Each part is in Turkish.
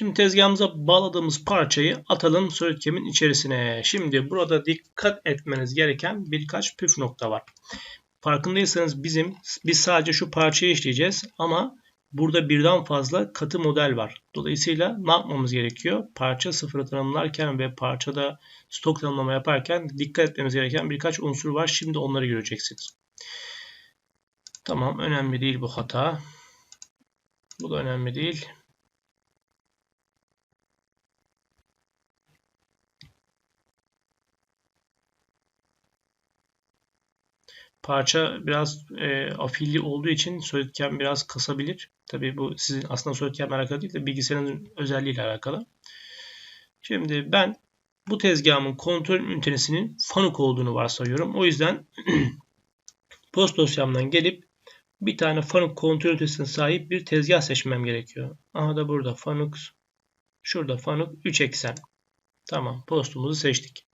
Şimdi tezgahımıza bağladığımız parçayı atalım SolidCam'in içerisine. Şimdi burada dikkat etmeniz gereken birkaç püf nokta var. Farkındaysanız bizim biz sadece şu parçayı işleyeceğiz ama burada birden fazla katı model var. Dolayısıyla ne yapmamız gerekiyor? Parça sıfırı tanımlarken ve parçada stok tanımlama yaparken dikkat etmemiz gereken birkaç unsur var. Şimdi onları göreceksiniz. Tamam önemli değil bu hata. Bu da önemli değil. Parça biraz e, afilli olduğu için SolidCam biraz kasabilir. Tabii bu sizin aslında SolidCam'le alakalı değil de bilgisayarın özelliğiyle alakalı. Şimdi ben bu tezgahımın kontrol ünitesinin Fanuc olduğunu varsayıyorum. O yüzden post dosyamdan gelip bir tane Fanuc kontrol ünitesine sahip bir tezgah seçmem gerekiyor. Aha da burada Fanuc. Şurada Fanuc 3 eksen. Tamam postumuzu seçtik.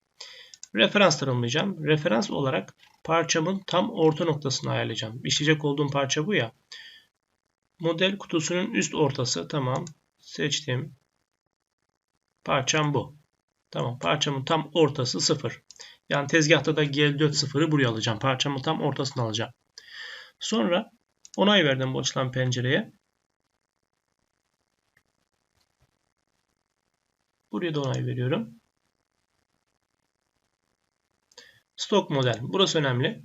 Referans tanımlayacağım. Referans olarak parçamın tam orta noktasını ayarlayacağım. İşleyecek olduğum parça bu ya. Model kutusunun üst ortası. Tamam. Seçtim. Parçam bu. Tamam. Parçamın tam ortası 0. Yani tezgahta da GL4 sıfırı buraya alacağım. Parçamın tam ortasını alacağım. Sonra onay verdim bu açılan pencereye. Buraya da onay veriyorum. Stok model. Burası önemli.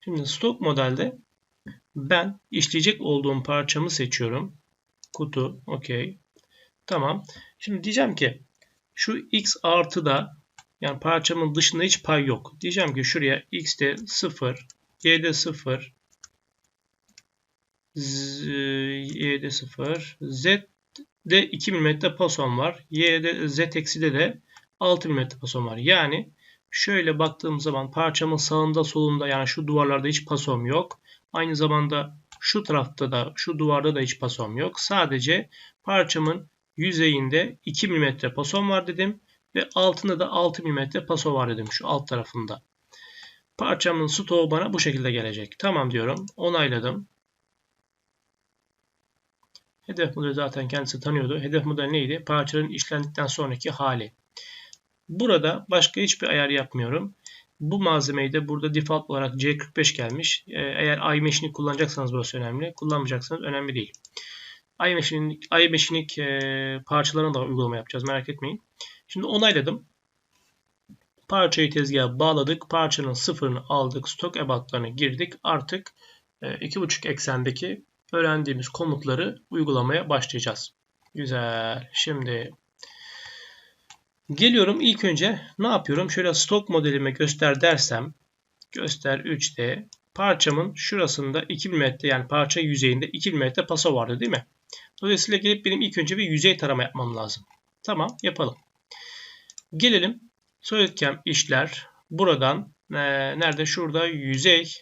Şimdi stok modelde ben işleyecek olduğum parçamı seçiyorum. Kutu. Okey. Tamam. Şimdi diyeceğim ki şu x artı da yani parçamın dışında hiç pay yok. Diyeceğim ki şuraya x'de 0, y'de 0, y'de 0, z'de 2 mm pason var. y'de z ekside de 6 mm pasom var. Yani şöyle baktığım zaman parçamın sağında solunda yani şu duvarlarda hiç pasom yok. Aynı zamanda şu tarafta da şu duvarda da hiç pasom yok. Sadece parçamın yüzeyinde 2 mm pasom var dedim. Ve altında da 6 mm paso var dedim şu alt tarafında. Parçamın stoğu bana bu şekilde gelecek. Tamam diyorum. Onayladım. Hedef modeli zaten kendisi tanıyordu. Hedef modeli neydi? Parçanın işlendikten sonraki hali. Burada başka hiçbir ayar yapmıyorum. Bu malzemeyi de burada default olarak C45 gelmiş. Ee, eğer iMachine'i kullanacaksanız burası önemli. Kullanmayacaksanız önemli değil. iMachine'in iMachine'ik e, parçalarına da uygulama yapacağız. Merak etmeyin. Şimdi onayladım. Parçayı tezgaha bağladık. Parçanın sıfırını aldık. Stok ebatlarına girdik. Artık 2.5 e, eksendeki öğrendiğimiz komutları uygulamaya başlayacağız. Güzel. Şimdi Geliyorum ilk önce ne yapıyorum? Şöyle stok modelime göster dersem göster 3D parçamın şurasında 2 mm yani parça yüzeyinde 2 mm paso vardı değil mi? Dolayısıyla gelip benim ilk önce bir yüzey tarama yapmam lazım. Tamam yapalım. Gelelim SolidCam işler. Buradan e, nerede? Şurada yüzey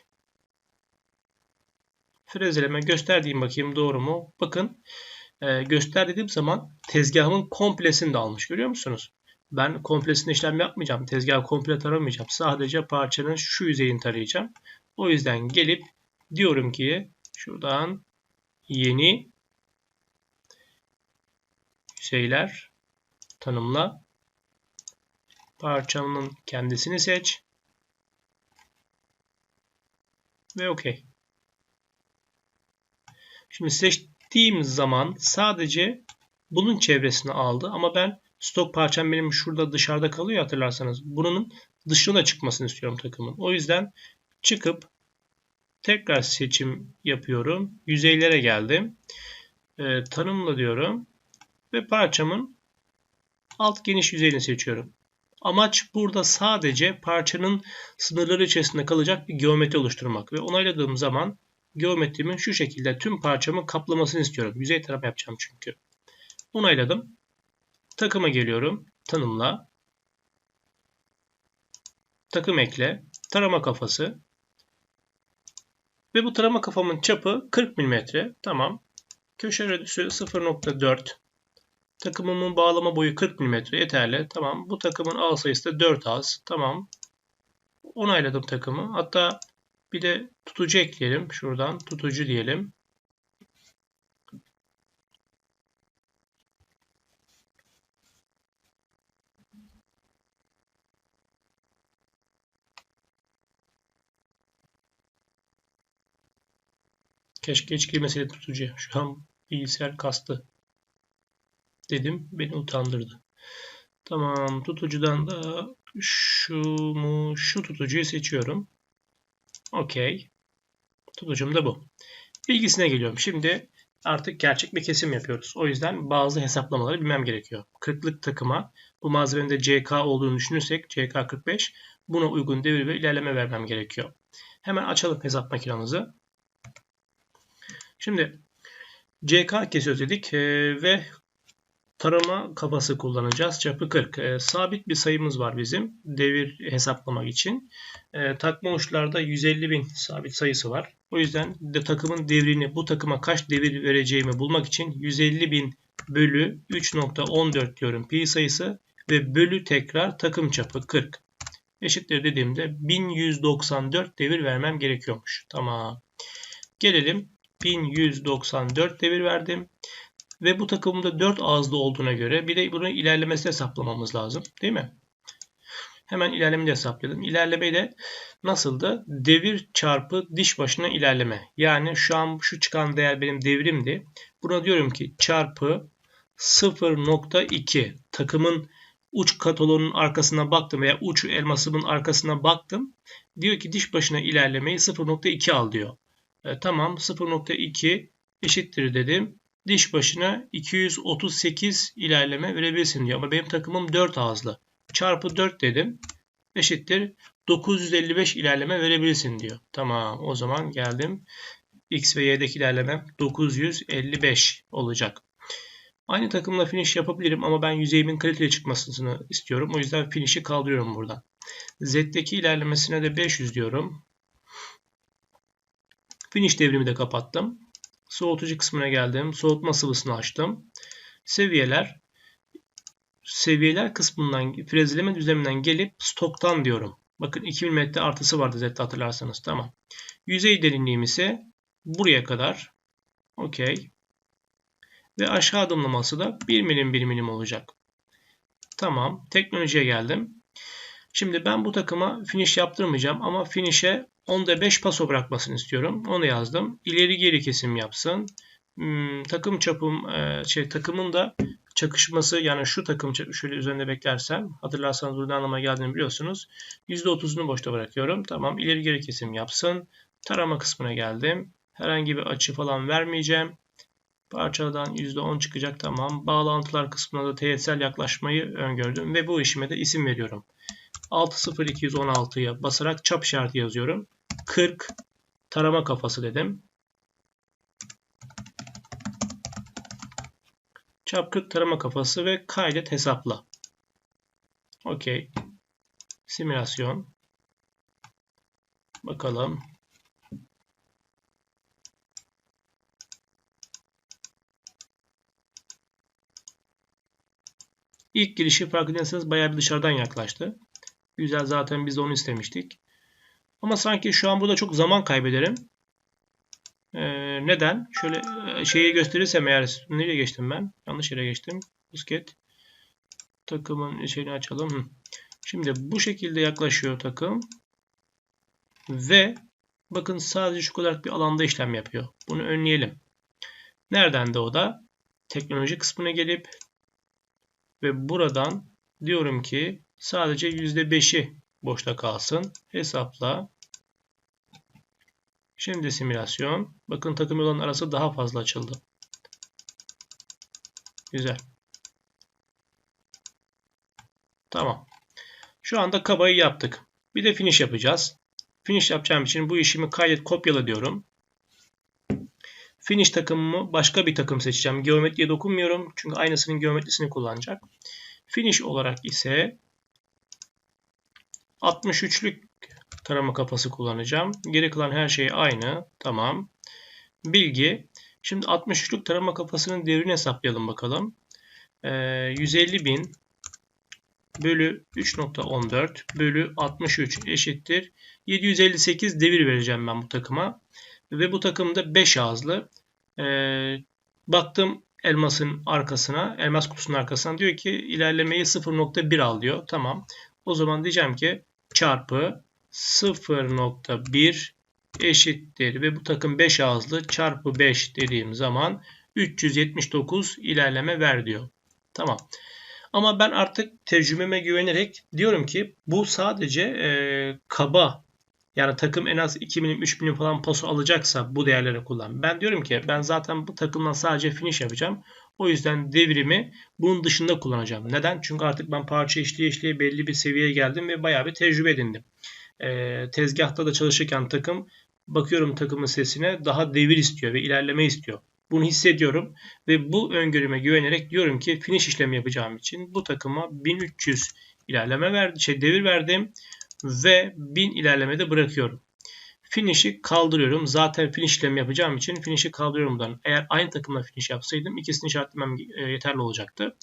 frezeleme göster diyeyim bakayım doğru mu? Bakın e, göster dediğim zaman tezgahımın komplesini de almış. Görüyor musunuz? Ben komplesine işlem yapmayacağım. Tezgahı komple taramayacağım. Sadece parçanın şu yüzeyini tarayacağım. O yüzden gelip diyorum ki şuradan yeni yüzeyler tanımla. Parçanın kendisini seç. Ve OK. Şimdi seçtiğim zaman sadece bunun çevresini aldı ama ben Stok parçam benim şurada dışarıda kalıyor hatırlarsanız. Bunun dışına çıkmasını istiyorum takımın. O yüzden çıkıp tekrar seçim yapıyorum. Yüzeylere geldim. Ee, tanımla diyorum. Ve parçamın alt geniş yüzeyini seçiyorum. Amaç burada sadece parçanın sınırları içerisinde kalacak bir geometri oluşturmak. Ve onayladığım zaman geometrimin şu şekilde tüm parçamın kaplamasını istiyorum. Yüzey tarama yapacağım çünkü. Onayladım. Takıma geliyorum. Tanımla. Takım ekle. Tarama kafası. Ve bu tarama kafamın çapı 40 mm. Tamam. Köşe radüsü 0.4. Takımımın bağlama boyu 40 mm yeterli. Tamam. Bu takımın al sayısı da 4 az. Tamam. Onayladım takımı. Hatta bir de tutucu ekleyelim. Şuradan tutucu diyelim. Keşke hiç girmeseydi tutucuya. Şu an bilgisayar kastı. Dedim. Beni utandırdı. Tamam. Tutucudan da şu mu şu tutucuyu seçiyorum. Okey. Tutucum da bu. Bilgisine geliyorum. Şimdi artık gerçek bir kesim yapıyoruz. O yüzden bazı hesaplamaları bilmem gerekiyor. Kırklık takıma bu malzemenin de CK olduğunu düşünürsek CK45 buna uygun devir ve ilerleme vermem gerekiyor. Hemen açalım hesap makinamızı. Şimdi CK kesiyoruz dedik ve tarama kafası kullanacağız. Çapı 40. E, sabit bir sayımız var bizim devir hesaplamak için. E, takma uçlarda 150 bin sabit sayısı var. O yüzden de takımın devrini bu takıma kaç devir vereceğimi bulmak için 150 bin bölü 3.14 diyorum pi sayısı ve bölü tekrar takım çapı 40 eşittir dediğimde 1194 devir vermem gerekiyormuş. Tamam. Gelelim 1194 devir verdim. Ve bu takımda 4 ağızlı olduğuna göre bir de bunun ilerlemesini hesaplamamız lazım. Değil mi? Hemen ilerlemeyi de hesaplayalım. İlerleme de nasıldı? Devir çarpı diş başına ilerleme. Yani şu an şu çıkan değer benim devrimdi. Buna diyorum ki çarpı 0.2 takımın uç kataloğunun arkasına baktım veya uç elmasımın arkasına baktım. Diyor ki diş başına ilerlemeyi 0.2 al diyor. E, tamam 0.2 eşittir dedim. Diş başına 238 ilerleme verebilirsin diyor. Ama benim takımım 4 ağızlı. Çarpı 4 dedim. Eşittir 955 ilerleme verebilirsin diyor. Tamam o zaman geldim. X ve Y'deki ilerlemem 955 olacak. Aynı takımla finish yapabilirim ama ben yüzeyimin kaliteli çıkmasını istiyorum. O yüzden finish'i kaldırıyorum buradan. Z'deki ilerlemesine de 500 diyorum. Finish devrimi de kapattım. Soğutucu kısmına geldim. Soğutma sıvısını açtım. Seviyeler seviyeler kısmından frezleme düzleminden gelip stoktan diyorum. Bakın 2 mm artısı vardı Z'de hatırlarsanız. Tamam. Yüzey derinliğim ise buraya kadar. Okey. Ve aşağı adımlaması da 1 milim 1 milim olacak. Tamam. Teknolojiye geldim. Şimdi ben bu takıma finish yaptırmayacağım ama finish'e 10'da 5 paso bırakmasını istiyorum. Onu yazdım. İleri geri kesim yapsın. Hmm, takım çapım e, şey takımın da çakışması yani şu takım şöyle üzerinde beklersem hatırlarsanız burada anlama geldiğini biliyorsunuz. %30'unu boşta bırakıyorum. Tamam ileri geri kesim yapsın. Tarama kısmına geldim. Herhangi bir açı falan vermeyeceğim. Parçadan %10 çıkacak tamam. Bağlantılar kısmına da teğetsel yaklaşmayı öngördüm ve bu işime de isim veriyorum. 60216'ya basarak çap işareti yazıyorum. 40 tarama kafası dedim. Çap 40 tarama kafası ve kaydet hesapla. Okey. Simülasyon. Bakalım. İlk girişi farkındaysanız bayağı bir dışarıdan yaklaştı. Güzel zaten biz de onu istemiştik. Ama sanki şu an burada çok zaman kaybederim. Ee, neden? Şöyle e, şeyi gösterirsem eğer nereye geçtim ben? Yanlış yere geçtim. Busket. Takımın şeyini açalım. Şimdi bu şekilde yaklaşıyor takım. Ve bakın sadece şu kadar bir alanda işlem yapıyor. Bunu önleyelim. Nereden de o da? Teknoloji kısmına gelip ve buradan diyorum ki sadece %5'i boşta kalsın. Hesapla. Şimdi simülasyon. Bakın takım yolların arası daha fazla açıldı. Güzel. Tamam. Şu anda kabayı yaptık. Bir de finish yapacağız. Finish yapacağım için bu işimi kaydet kopyala diyorum. Finish takımımı başka bir takım seçeceğim. Geometriye dokunmuyorum. Çünkü aynısının geometrisini kullanacak. Finish olarak ise 63'lük tarama kafası kullanacağım. Geri kalan her şey aynı. Tamam. Bilgi. Şimdi 63'lük tarama kafasının devrini hesaplayalım bakalım. Ee, 150 bin bölü 3.14 bölü 63 eşittir. 758 devir vereceğim ben bu takıma. Ve bu takımda 5 ağızlı. Ee, baktım elmasın arkasına, elmas kutusunun arkasına diyor ki ilerlemeyi 0.1 al diyor. Tamam. O zaman diyeceğim ki çarpı 0.1 eşittir ve bu takım 5 ağızlı çarpı 5 dediğim zaman 379 ilerleme ver diyor. Tamam. Ama ben artık tecrübeme güvenerek diyorum ki bu sadece e, kaba yani takım en az 2 milim 3 milim falan paso alacaksa bu değerleri kullan. Ben diyorum ki ben zaten bu takımdan sadece finish yapacağım. O yüzden devrimi bunun dışında kullanacağım. Neden? Çünkü artık ben parça işleye işleye belli bir seviyeye geldim ve bayağı bir tecrübe edindim. E, tezgahta da çalışırken takım bakıyorum takımın sesine daha devir istiyor ve ilerleme istiyor. Bunu hissediyorum ve bu öngörüme güvenerek diyorum ki finish işlemi yapacağım için bu takıma 1300 ilerleme verdi, şey devir verdim ve 1000 ilerlemede bırakıyorum. Finish'i kaldırıyorum. Zaten finish işlemi yapacağım için finish'i kaldırıyorum buradan. Eğer aynı takımla finish yapsaydım ikisini işaretlemem e, yeterli olacaktı.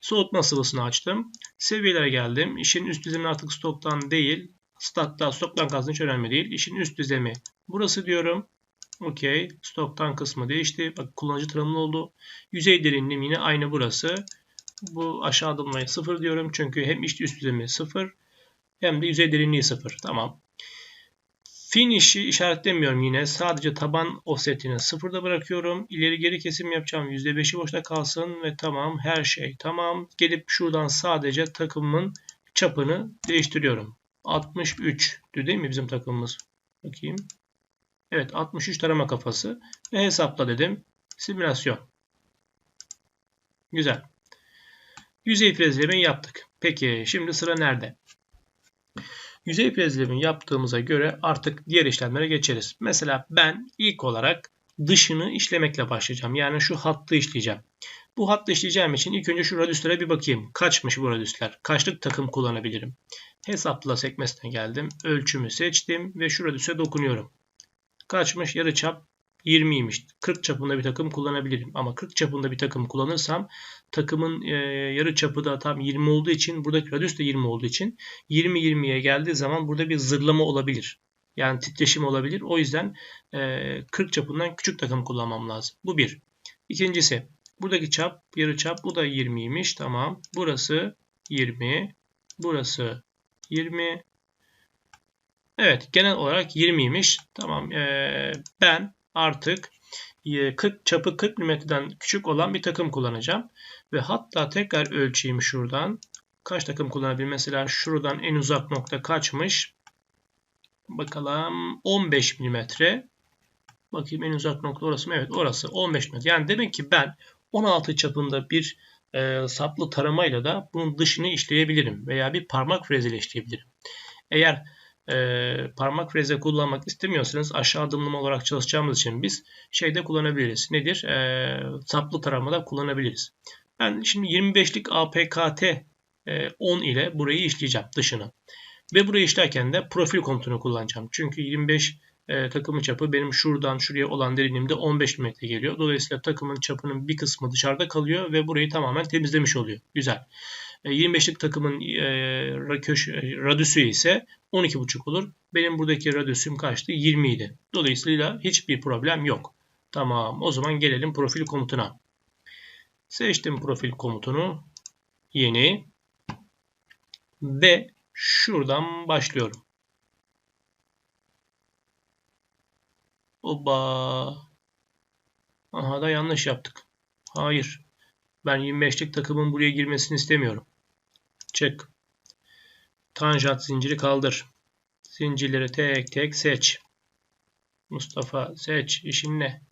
Soğutma sıvısını açtım. Seviyelere geldim. İşin üst dizimi artık stoktan değil. Statta stoktan kastım hiç önemli değil. İşin üst dizemi burası diyorum. Okey. Stoktan kısmı değişti. Bak kullanıcı tanımlı oldu. Yüzey derinliğim yine aynı burası. Bu aşağı adımlayı 0 diyorum. Çünkü hem iç üst düzlemi 0 hem de yüzey derinliği 0. Tamam. Finish'i işaretlemiyorum yine. Sadece taban offsetini sıfırda bırakıyorum. İleri geri kesim yapacağım. %5'i boşta kalsın ve tamam her şey tamam. Gelip şuradan sadece takımın çapını değiştiriyorum. 63 değil mi bizim takımımız? Bakayım. Evet 63 tarama kafası. Ve hesapla dedim. Simülasyon. Güzel. Yüzey frezleme yaptık. Peki şimdi sıra nerede? Yüzey frezleme yaptığımıza göre artık diğer işlemlere geçeriz. Mesela ben ilk olarak dışını işlemekle başlayacağım. Yani şu hattı işleyeceğim. Bu hattı işleyeceğim için ilk önce şu radüslere bir bakayım. Kaçmış bu radüsler? Kaçlık takım kullanabilirim? Hesapla sekmesine geldim. Ölçümü seçtim ve şu radüse dokunuyorum. Kaçmış? Yarıçap 20'ymiş. 40 çapında bir takım kullanabilirim. Ama 40 çapında bir takım kullanırsam takımın e, yarı çapı da tam 20 olduğu için buradaki radyus da 20 olduğu için 20-20'ye geldiği zaman burada bir zırlama olabilir. Yani titreşim olabilir. O yüzden e, 40 çapından küçük takım kullanmam lazım. Bu bir. İkincisi buradaki çap yarı çap bu da 20'ymiş. Tamam. Burası 20. Burası 20. Evet genel olarak 20'ymiş. Tamam ee, ben artık 40 çapı 40 mm'den küçük olan bir takım kullanacağım. Ve hatta tekrar ölçeyim şuradan. Kaç takım kullanabilirim? Mesela şuradan en uzak nokta kaçmış? Bakalım 15 mm. Bakayım en uzak nokta orası mı? Evet orası 15 mm. Yani demek ki ben 16 çapında bir e, saplı taramayla da bunun dışını işleyebilirim. Veya bir parmak freziyle işleyebilirim. Eğer e, parmak freze kullanmak istemiyorsanız aşağı adımlama olarak çalışacağımız için biz şeyde kullanabiliriz. Nedir? E, saplı taramada kullanabiliriz. Ben şimdi 25'lik APKT e, 10 ile burayı işleyeceğim dışını. Ve burayı işlerken de profil komutunu kullanacağım. Çünkü 25 e, takımın çapı benim şuradan şuraya olan derinliğimde 15 metre geliyor. Dolayısıyla takımın çapının bir kısmı dışarıda kalıyor ve burayı tamamen temizlemiş oluyor. Güzel. 25'lik e, takımın e, e, radüsü ise 12,5 olur. Benim buradaki radüsüm kaçtı? 20 idi. Dolayısıyla hiçbir problem yok. Tamam o zaman gelelim profil komutuna. Seçtim profil komutunu. Yeni. Ve şuradan başlıyorum. Oba. Aha da yanlış yaptık. Hayır. Ben 25'lik takımın buraya girmesini istemiyorum. Çık. Tanjant zinciri kaldır. Zincirleri tek tek seç. Mustafa seç. İşin ne?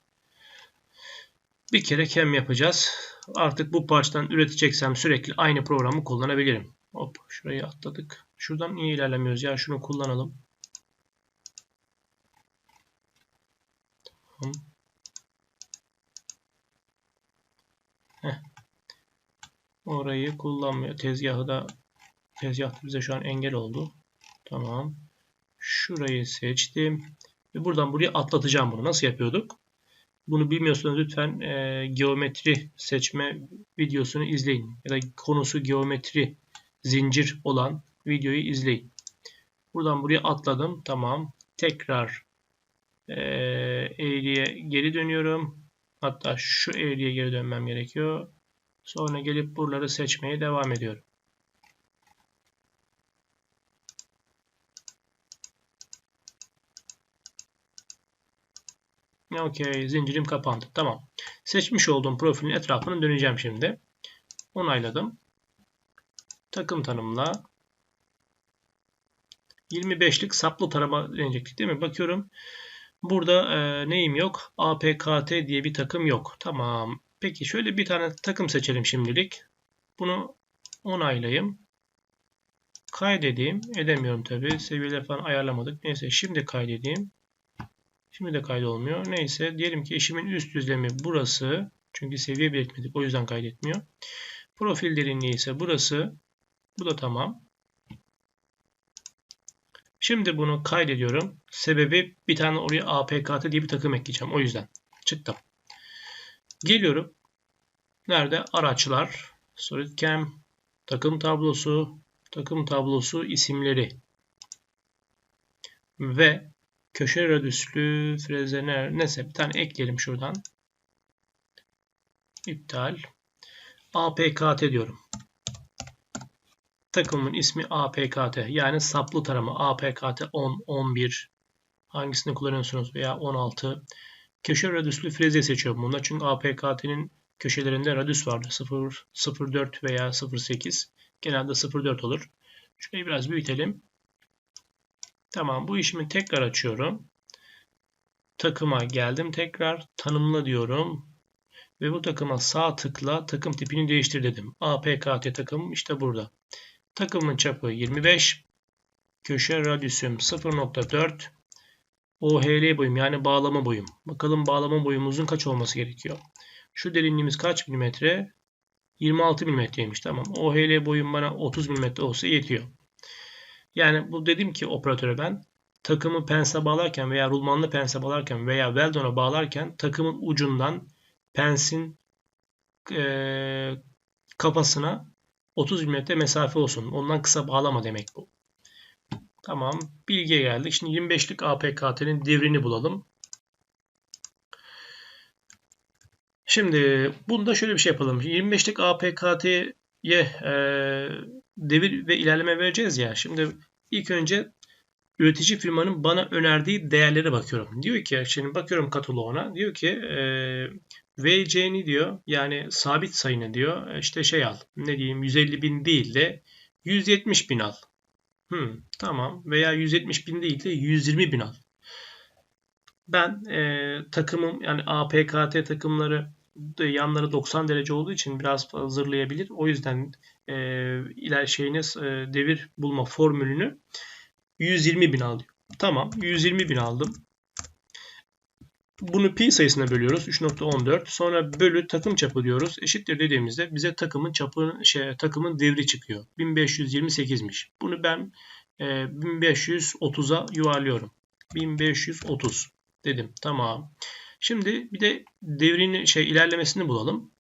Bir kere kem yapacağız. Artık bu parçadan üreteceksem sürekli aynı programı kullanabilirim. Hop şurayı atladık. Şuradan niye ilerlemiyoruz ya? Şunu kullanalım. Heh. Orayı kullanmıyor. Tezgahı da tezgah bize şu an engel oldu. Tamam. Şurayı seçtim. Ve buradan buraya atlatacağım bunu. Nasıl yapıyorduk? Bunu bilmiyorsanız lütfen e, geometri seçme videosunu izleyin. Ya da konusu geometri zincir olan videoyu izleyin. Buradan buraya atladım. Tamam. Tekrar eğriye geri dönüyorum. Hatta şu eğriye geri dönmem gerekiyor. Sonra gelip buraları seçmeye devam ediyorum. Okey. Zincirim kapandı. Tamam. Seçmiş olduğum profilin etrafını döneceğim şimdi. Onayladım. Takım tanımla. 25'lik saplı tarama deneyecektik değil mi? Bakıyorum. Burada e, neyim yok? APKT diye bir takım yok. Tamam. Peki şöyle bir tane takım seçelim şimdilik. Bunu onaylayayım. Kaydedeyim. Edemiyorum tabi. Seviyeler falan ayarlamadık. Neyse şimdi kaydedeyim. Şimdi de kaydolmuyor. Neyse diyelim ki işimin üst düzlemi burası. Çünkü seviye belirtmedik. O yüzden kaydetmiyor. Profil derinliği ise burası. Bu da tamam. Şimdi bunu kaydediyorum. Sebebi bir tane oraya APKT diye bir takım ekleyeceğim. O yüzden çıktım. Geliyorum. Nerede? Araçlar. SolidCam. Takım tablosu. Takım tablosu isimleri. Ve köşe radüslü frezener neyse bir tane ekleyelim şuradan. İptal. APKT diyorum. Takımın ismi APKT yani saplı tarama APKT 10, 11 hangisini kullanıyorsunuz veya 16 köşe radüslü freze seçiyorum bunda çünkü APKT'nin köşelerinde radüs vardı 0, 04 veya 08 genelde 04 olur. Şurayı biraz büyütelim. Tamam bu işimi tekrar açıyorum. Takıma geldim tekrar tanımla diyorum. Ve bu takıma sağ tıkla takım tipini değiştir dedim. APKT takım işte burada. Takımın çapı 25. Köşe radyüsüm 0.4. OHL boyum yani bağlama boyum. Bakalım bağlama boyumuzun kaç olması gerekiyor. Şu derinliğimiz kaç milimetre? 26 milimetreymiş tamam. OHL boyum bana 30 milimetre olsa yetiyor. Yani bu dedim ki operatöre ben takımı pense bağlarken veya rulmanlı pense bağlarken veya weldon'a bağlarken takımın ucundan pensin e, kafasına 30 mm mesafe olsun. Ondan kısa bağlama demek bu. Tamam. Bilgiye geldik. Şimdi 25'lik APKT'nin devrini bulalım. Şimdi bunda şöyle bir şey yapalım. 25'lik APKT'ye e, devir ve ilerleme vereceğiz ya. Şimdi ilk önce üretici firmanın bana önerdiği değerlere bakıyorum. Diyor ki şimdi bakıyorum kataloğuna. Diyor ki e, VC'ni diyor yani sabit sayını diyor işte şey al ne diyeyim 150 bin değil de 170 bin al. Hmm, tamam veya 170 bin değil de 120 bin al. Ben e, takımım yani APKT takımları yanları 90 derece olduğu için biraz hazırlayabilir. O yüzden e, iler şeyiniz e, devir bulma formülünü 120 bin al diyor. Tamam 120 bin aldım. Bunu pi sayısına bölüyoruz. 3.14. Sonra bölü takım çapı diyoruz. Eşittir dediğimizde bize takımın çapı şey takımın devri çıkıyor. 1528'miş. Bunu ben e, 1530'a yuvarlıyorum. 1530 dedim. Tamam. Şimdi bir de devrini şey ilerlemesini bulalım.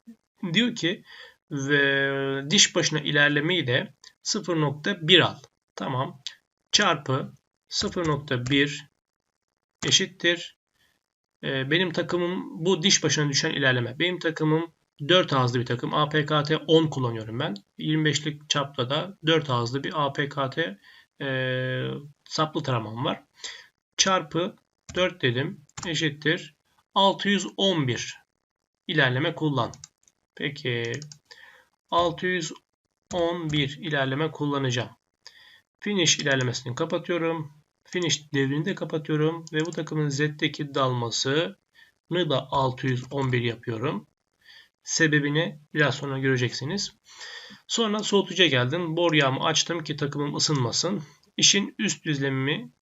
Diyor ki ve diş başına ilerlemeyi de 0.1 al. Tamam. Çarpı 0.1 eşittir ee, benim takımım bu diş başına düşen ilerleme. Benim takımım 4 ağızlı bir takım. APKT 10 kullanıyorum ben. 25'lik çapta da 4 ağızlı bir APKT e, saplı taramam var. Çarpı 4 dedim eşittir 611 ilerleme kullan. Peki 611 ilerleme kullanacağım. Finish ilerlemesini kapatıyorum. Finish devrini de kapatıyorum ve bu takımın Z'deki dalmasını da 611 yapıyorum. Sebebini biraz sonra göreceksiniz. Sonra soğutucuya geldim. Bor yağımı açtım ki takımım ısınmasın. İşin üst düzlemimi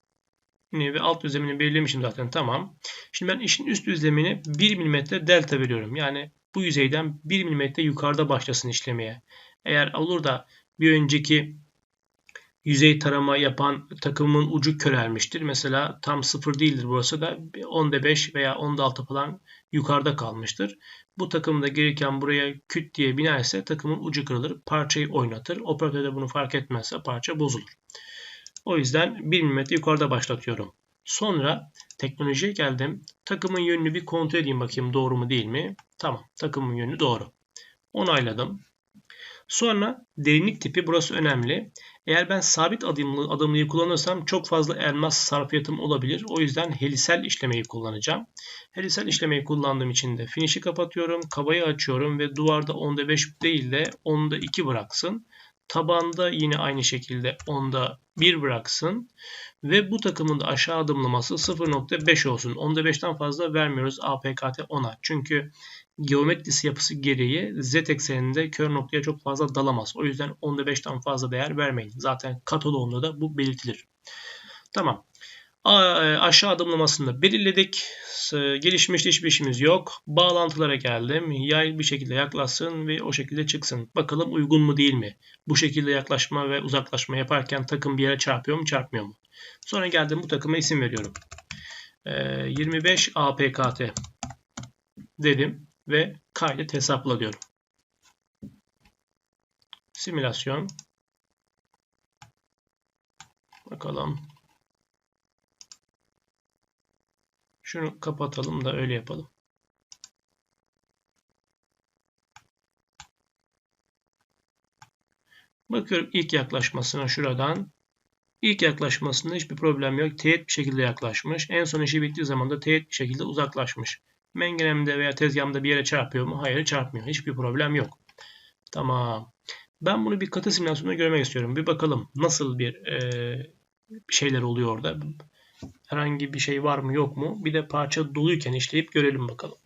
ve alt düzlemini belirlemişim zaten tamam. Şimdi ben işin üst düzlemini 1 mm delta veriyorum. Yani bu yüzeyden 1 mm yukarıda başlasın işlemeye. Eğer olur da bir önceki yüzey tarama yapan takımın ucu körelmiştir. Mesela tam sıfır değildir burası da 10'da 5 veya 10'da 6 falan yukarıda kalmıştır. Bu takımda gereken buraya küt diye binerse takımın ucu kırılır, parçayı oynatır. Operatör de bunu fark etmezse parça bozulur. O yüzden 1 mm yukarıda başlatıyorum. Sonra teknolojiye geldim. Takımın yönünü bir kontrol edeyim bakayım doğru mu değil mi? Tamam takımın yönü doğru. Onayladım. Sonra derinlik tipi burası önemli. Eğer ben sabit adımlı adımlıyı kullanırsam çok fazla elmas sarfiyatım olabilir. O yüzden helisel işlemeyi kullanacağım. Helisel işlemeyi kullandığım için de finish'i kapatıyorum. Kabayı açıyorum ve duvarda 10'da 5 değil de 10'da 2 bıraksın. Tabanda yine aynı şekilde 10'da 1 bıraksın. Ve bu takımın da aşağı adımlaması 0.5 olsun. 10'da 5'ten fazla vermiyoruz APKT 10'a. Çünkü geometrisi yapısı gereği z ekseninde kör noktaya çok fazla dalamaz. O yüzden 10'da 5'ten fazla değer vermeyin. Zaten kataloğunda da bu belirtilir. Tamam. Aşağı adımlamasını belirledik. Gelişmiş hiçbir işimiz yok. Bağlantılara geldim. Yay bir şekilde yaklaşsın ve o şekilde çıksın. Bakalım uygun mu değil mi? Bu şekilde yaklaşma ve uzaklaşma yaparken takım bir yere çarpıyor mu çarpmıyor mu? Sonra geldim bu takıma isim veriyorum. 25 APKT dedim ve kaydet hesapla diyorum. Simülasyon. Bakalım. Şunu kapatalım da öyle yapalım. Bakıyorum ilk yaklaşmasına şuradan. İlk yaklaşmasında hiçbir problem yok. Teğet bir şekilde yaklaşmış. En son işi bittiği zaman da teğet bir şekilde uzaklaşmış. Mengenemde veya tezgahımda bir yere çarpıyor mu? Hayır çarpmıyor. Hiçbir problem yok. Tamam. Ben bunu bir katı simülasyonda görmek istiyorum. Bir bakalım nasıl bir e, şeyler oluyor orada. Herhangi bir şey var mı yok mu? Bir de parça doluyken işleyip görelim bakalım.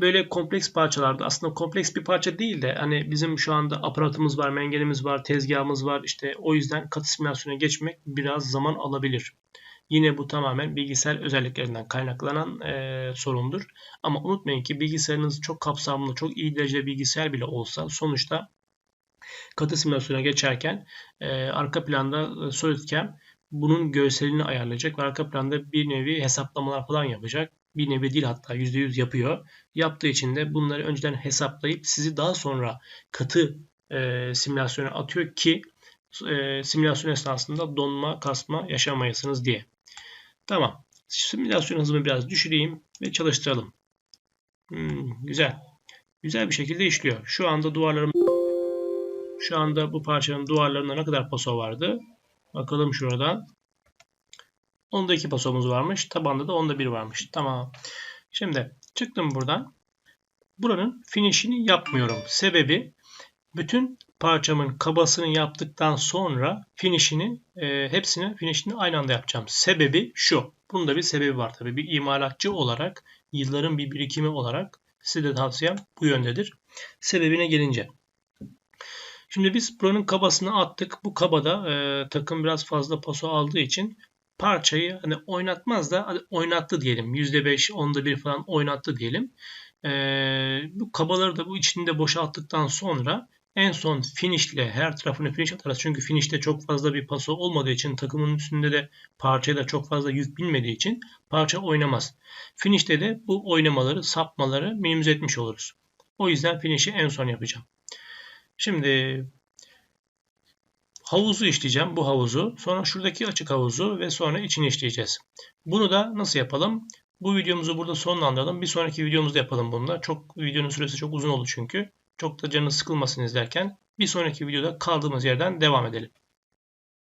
Böyle kompleks parçalarda aslında kompleks bir parça değil de hani bizim şu anda aparatımız var, mengenimiz var, tezgahımız var. İşte o yüzden katı simülasyona geçmek biraz zaman alabilir. Yine bu tamamen bilgisayar özelliklerinden kaynaklanan e, sorundur. Ama unutmayın ki bilgisayarınız çok kapsamlı, çok iyi derece bilgisayar bile olsa sonuçta katı simülasyona geçerken e, arka planda e, SolidCam bunun görselini ayarlayacak ve arka planda bir nevi hesaplamalar falan yapacak. Bir nevi değil hatta %100 yapıyor. Yaptığı için de bunları önceden hesaplayıp sizi daha sonra katı e, simülasyona atıyor ki e, simülasyon esnasında donma, kasma yaşamayasınız diye. Tamam. Simülasyon hızımı biraz düşüreyim ve çalıştıralım. Hmm, güzel. Güzel bir şekilde işliyor. Şu anda duvarlarım şu anda bu parçanın duvarlarında ne kadar paso vardı? Bakalım şuradan. Onda iki pasomuz varmış. Tabanda da onda bir varmış. Tamam. Şimdi çıktım buradan. Buranın finishini yapmıyorum. Sebebi bütün parçamın kabasını yaptıktan sonra finishini e, hepsini finishini aynı anda yapacağım. Sebebi şu. Bunun da bir sebebi var tabii. Bir imalatçı olarak yılların bir birikimi olarak size de tavsiyem bu yöndedir. Sebebine gelince. Şimdi biz buranın kabasını attık. Bu kabada e, takım biraz fazla paso aldığı için parçayı hani oynatmaz da hadi oynattı diyelim. %5, onda bir falan oynattı diyelim. E, bu kabaları da bu içinde boşalttıktan sonra en son finish ile her tarafını finish atarız. Çünkü finishte çok fazla bir paso olmadığı için takımın üstünde de parçaya da çok fazla yük binmediği için parça oynamaz. Finishte de bu oynamaları, sapmaları minimize etmiş oluruz. O yüzden finish'i en son yapacağım. Şimdi havuzu işleyeceğim. Bu havuzu. Sonra şuradaki açık havuzu ve sonra içini işleyeceğiz. Bunu da nasıl yapalım? Bu videomuzu burada sonlandıralım. Bir sonraki videomuzda yapalım bununla. Çok videonun süresi çok uzun oldu çünkü. Çok da canı sıkılmasın izlerken. Bir sonraki videoda kaldığımız yerden devam edelim.